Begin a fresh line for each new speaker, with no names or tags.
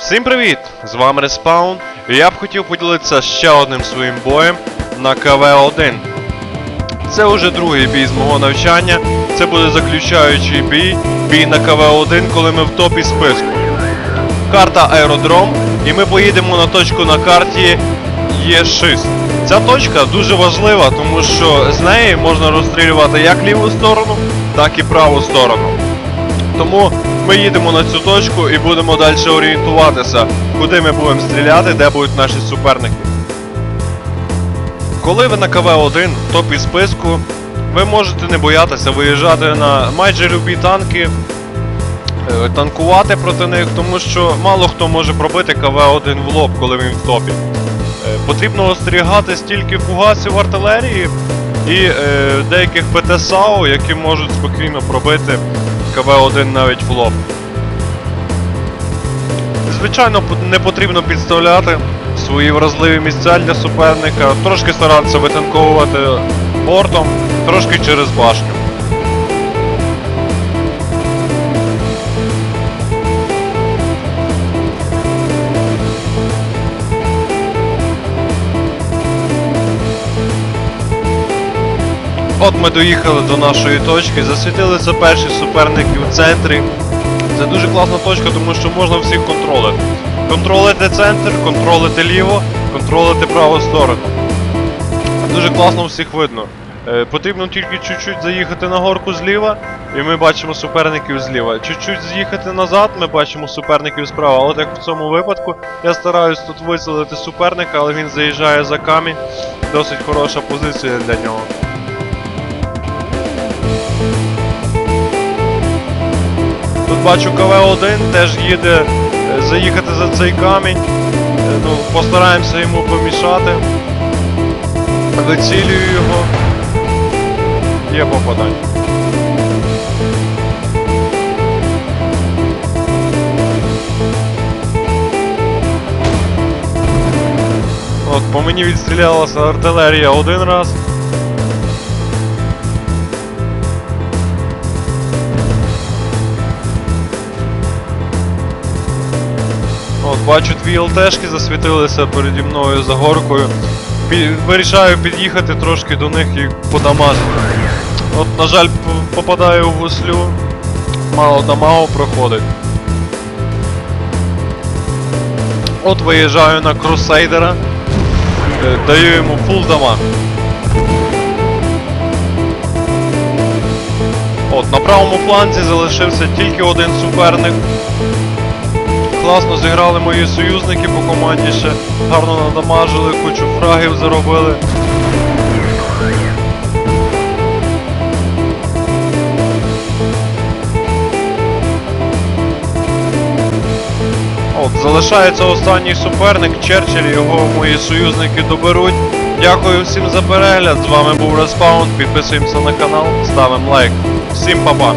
Всім привіт! З вами Респаун, і я б хотів поділитися ще одним своїм боєм на КВ-1. Це вже другий бій з мого навчання. Це буде заключаючий бій, бій на КВ-1, коли ми в топі списку. Карта аеродром, і ми поїдемо на точку на карті Є6. Ця точка дуже важлива, тому що з неї можна розстрілювати як ліву сторону, так і праву сторону. Тому ми їдемо на цю точку і будемо далі орієнтуватися, куди ми будемо стріляти, де будуть наші суперники. Коли ви на КВ-1 в топі списку, ви можете не боятися виїжджати на майже любі танки, е, танкувати проти них, тому що мало хто може пробити КВ-1 в лоб, коли він в топі. Е, Потрібно остерігати стільки фугасів артилерії і е, деяких ПТ-САУ, які можуть спокійно пробити КВ-1 навіть в лоб. Звичайно, не потрібно підставляти свої вразливі місця для суперника, трошки старатися витанковувати бортом, трошки через башню. От ми доїхали до нашої точки, засвітилися перші суперники в центрі. Це дуже класна точка, тому що можна всіх контролити. Контролити центр, контролити ліво, контролити праву сторону. Дуже класно всіх видно. Е, потрібно тільки чуть-чуть заїхати на горку зліва, і ми бачимо суперників зліва. Чуть-чуть з'їхати назад, ми бачимо суперників справа. От як в цьому випадку, я стараюсь тут виселити суперника, але він заїжджає за камінь. Досить хороша позиція для нього. Тут бачу КВ-1, теж їде е, заїхати за цей камінь. Е, Ну, постараємося йому помішати. Вицілюю його. Є попадання. От, по мені відстрілялася артилерія один раз. Бачу дві ЛТшки засвітилися переді мною за горкою. Вирішаю під'їхати трошки до них і подамажити. От, на жаль, попадаю в гуслю. Мало дамагу проходить. От виїжджаю на крусейдера. Е, Даю йому фул дамаг. От, на правому фланзі залишився тільки один суперник. Класно зіграли мої союзники по команді ще. Гарно надамажили, кучу фрагів заробили. От, залишається останній суперник, Черчилль, його мої союзники доберуть. Дякую всім за перегляд. З вами був Респаун. Підписуємося на канал, ставимо лайк. Всім па-па!